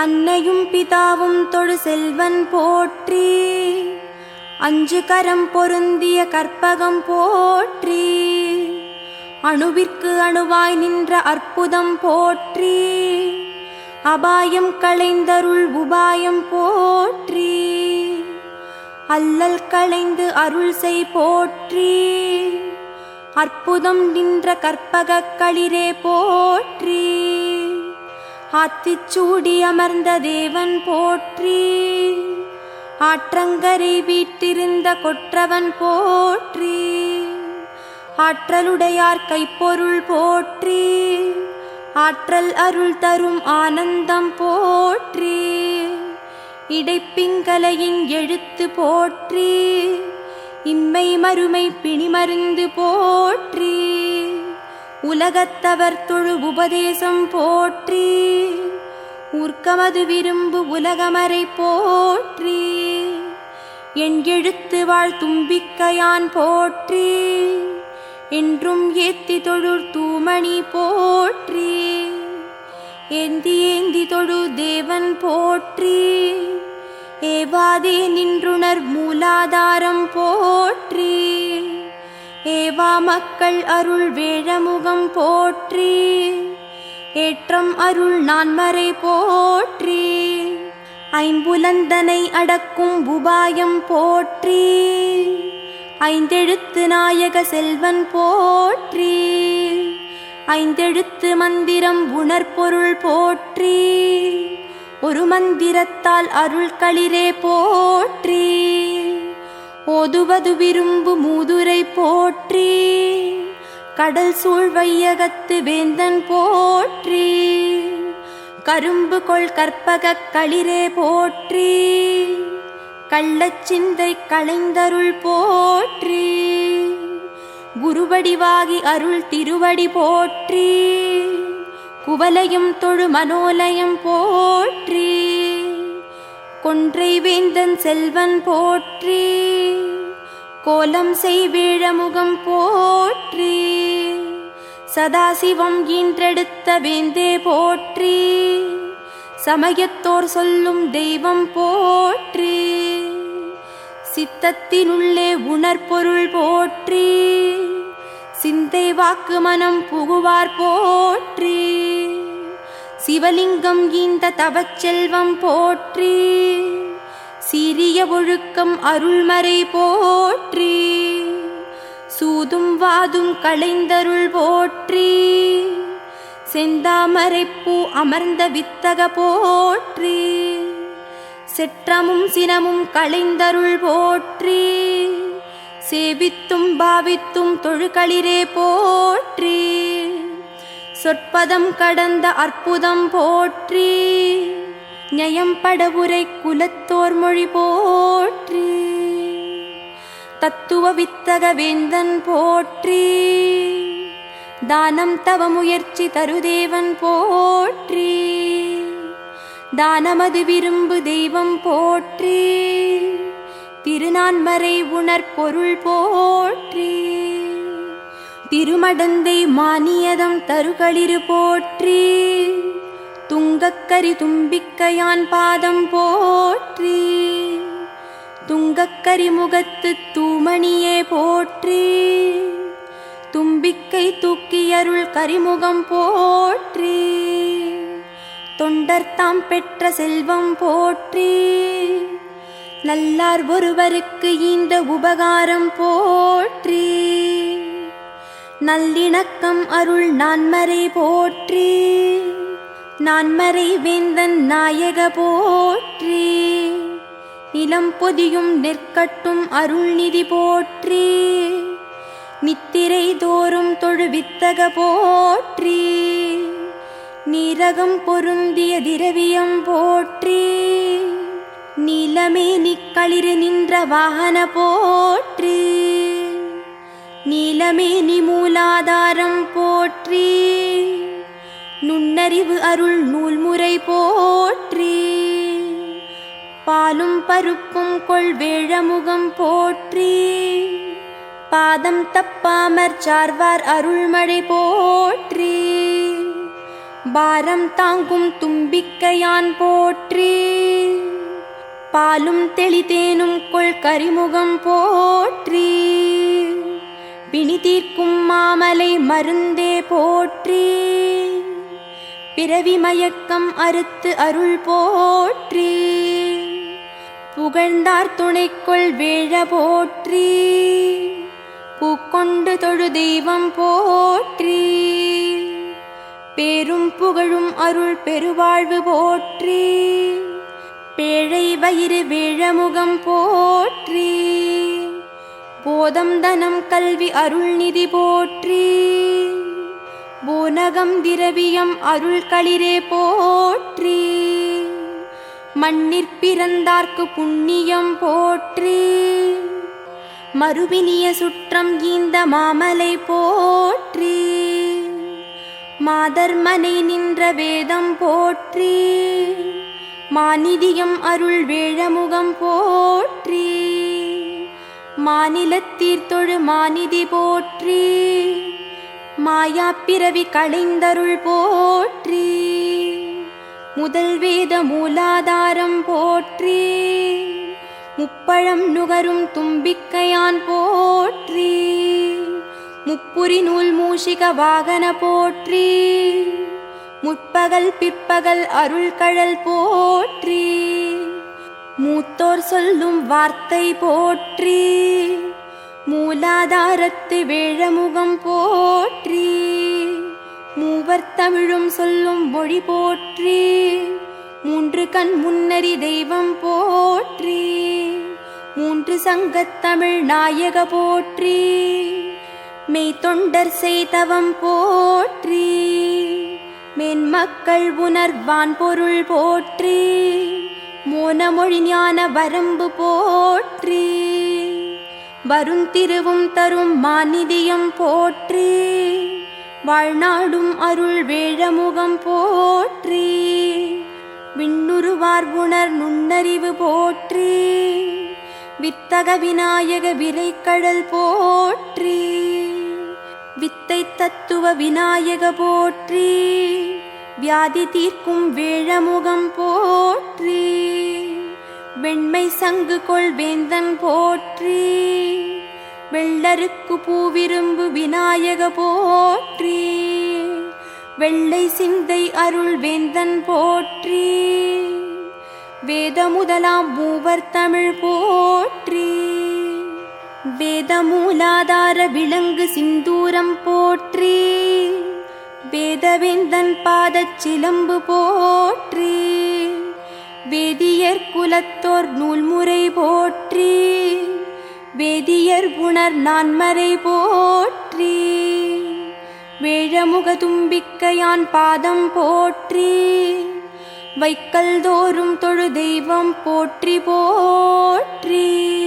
அன்னையும் பிதாவும் தொழு செல்வன் போற்றி. அஞ்சு கரம் பொருந்திய கற்பகம் போற்றி. அணுவிற்கு அணுவாய் நின்ற அற்புதம் போற்றி. அபாயம் களைந்தருள் உபாயம் போற்றி. அல்லல் களைந்து அருள் செய் போற்றி. அற்புதம் நின்ற கற்பக களிரே போற்றி. ஆத்திச்சூடி அமர்ந்த தேவன் போற்றி. ஆற்றங்கரை வீட்டிருந்த கொற்றவன் போற்றி. ஆற்றலுடையார் கைப்பொருள் போற்றி. ஆற்றல் அருள் தரும் ஆனந்தம் போற்றி. இடைப்பிங்கலையின் எழுத்து போற்றி. இம்மை மறுமை பிணிமருந்து போற்றி. உலகத்தவர் தொழு உபதேசம் போற்றி. ஊர்க்கமது விரும்பு உலகமரை போற்றி. என் எழுத்து வாழ் தும்பிக்கையான் போற்றி. என்றும் ஏத்தி தொழுர் தூமணி போற்றி. ஏந்தி ஏந்தி தொழு தேவன் போற்றி. ஏவாதே நின்றுணர் மூலாதாரம் போற்றி. ஏவா மக்கள் அருள் வேழமுகம் போற்றி. ஏற்றம் அருள் நான் மறை போற்றி. ஐம்புலந்தனை அடக்கும் உபாயம் போற்றி. ஐந்தெழுத்து நாயக செல்வன் போற்றி. ஐந்தெழுத்து மந்திரம் உணர்பொருள் போற்றி. ஒரு மந்திரத்தால் அருள் களிரே போற்றி. ஓதுவது விரும்பு மூதுரை போற்றி. கடல் சூழ்வையகத்து வேந்தன் போற்றி. கரும்பு கொள் கற்பக களிரே போற்றி. கள்ளச்சிந்தை களைந்தருள் போற்றி. குருவடிவாகி அருள் திருவடி போற்றி. குவலையும் தொழு மனோலயம் போற்றி. கொன்றை வேந்தன் செல்வன் போற்றி. கோலம் செய்வீழமுகம் போற்றி. சதாசிவம் ஈன்றெடுத்த வேந்தே போற்றி. சமயத்தோர் சொல்லும் தெய்வம் போற்றி. சித்தத்தினுள்ளே உணர்பொருள் போற்றி. சிந்தை வாக்கு மனம் புகுவார் போற்றி. சிவலிங்கம் ஈந்த தவச்செல்வம் போற்றி. சிறிய ஒழுக்கம் அருள்மறை போற்றி. வாதும் களைந்தருள் போற்றி. செந்தாமரைப்பூ அமர்ந்த வித்தக போற்றி. செற்றமும் சினமும் களைந்தருள் போற்றி. சேவித்தும் பாவித்தும் தொழுகளிரே போற்றி. சொற்பதம் கடந்த அற்புதம் போற்றி. நயம்படவுரை குலத்தோர் மொழி போற்றி. தத்துவ வித்தக வேந்தன் போற்றி. தானம் தவ முயற்சி தருதேவன் போற்றி. தானமது விரும்பு தெய்வம் போற்றி. திருநான்மறை உணர்பொருள் போற்றி. திருமடந்தை மானியதம் தருகளிரு போற்றி. துங்கக்கரி தும்பிக்கையான் பாதம் போற்றி. துங்கக்கரி முகத்து தூமணியே போற்றி. தும்பிக்கை தூக்கியருள் கரிமுகம் போற்றி. தொண்டர்தாம் பெற்ற செல்வம் போற்றி. நல்லார் ஒருவருக்கு இந்த உபகாரம் போற்றி. நல்லிணக்கம் அருள் நான்மறை போற்றி. நான்மறை வேந்தன் நாயக போற்றி. நிலம் பொதியும் நெற்கட்டும் அருள்நிதி போற்றி. நித்திரை தோறும் தொழுவித்தக போற்றி. நீரகம் பொருந்திய திரவியம் போற்றி. நிலமே நிக்களிரு நின்ற வாகன போற்றி. நீலமேனி நிமூலாதாரம் போற்றி. நுண்ணறிவு அருள் நூல்முறை போ பாலும் பருப்பும் கொள்வேழமுகம் போற்றி. பாதம் தப்பாமற் சார்வார் அருள்மழை போற்றி. பாரம் தாங்கும் தும்பிக்கையான் போற்றி. பாலும் தெளிதேனும் கொள் கரிமுகம் போற்றி. பிணி தீர்க்கும் மாமலை மருந்தே போற்றி. பிறவி மயக்கம் அறுத்து அருள் போற்றி. புகழ்ந்தார் துணைக்குள் வீழ போற்றி பூக்கொண்டு தொழு தெய்வம் போற்றி. பேரும் புகழும் அருள் பெருவாழ்வு போற்றி. பேழை வயிறு வேழமுகம் போற்றி. போதம் தனம் கல்வி அருள் நிதி போற்றி. பூனகம் திரவியம் அருள் களிரே போற்றி. மண்ணிற் பிறந்தார்க்கு புண்ணியம் போற்றி. மறுவினிய சுற்றம் ஈந்த மாமலை போற்றி. மாதர்மனை நின்ற வேதம் போற்றி. மாநிதியம் அருள் வேழமுகம் போற்றி. மாநிலத்தீர்த்தொழு மாநிதி போற்றி. மாயா பிறவி களைந்தருள் போற்றி. முதல் வேத மூலாதாரம் போற்றி. முப்பழம் நுகரும் தும்பிக்கையான் போற்றி. முப்புரி நூல் மூஷிக வாகன போற்றி. முற்பகல் பிற்பகல் அருள்கழல் போற்றி. மூத்தோர் சொல்லும் வார்த்தை போற்றி. மூலாதாரத்து வேழமுகம் போற்றி. மூவர் தமிழும் சொல்லும் மொழி போற்றி. மூன்று கண் முன்னறி தெய்வம் போற்றி. மூன்று சங்கத்தமிழ் நாயக போற்றி. மெய் தொண்டர் செய்தவம் போற்றி. மென்மக்கள் உணர்வான் பொருள் போற்றி. மோனமொழி ஞான வரம்பு போற்றி. வருந்திருவும் தரும் மாநிதியம் போற்றி. வாழ்நாடும் அருள் வேழமுகம் போற்றி. விண்ணுருவார் உணர் நுண்ணறிவு போற்றி. வித்தக விநாயக விலைக்கடல் போற்றி. வித்தை தத்துவ விநாயக போற்றி. வியாதி தீர்க்கும் வேழமுகம் போற்றி. வெண்மை சங்கு கொள் வேந்தன் போற்றி. வெள்ளருக்கு பூவிரும்பு விநாயக போற்றி. வெள்ளை சிந்தை அருள் வேந்தன் போற்றி. வேத முதலாம் மூவர் தமிழ் போற்றி. வேத மூலாதார விலங்கு சிந்தூரம் போற்றி. வேதவேந்தன் பாதச் சிலம்பு போற்றி. வேதியர் குலத்தோர் நூல்முறை போற்றி. வேதியர் உணர் நான்மறை போற்றி. வேழமுக தும்பிக்கையான் பாதம் போற்றி. வைக்கல் தோறும் தொழு தெய்வம் போற்றி போற்றி.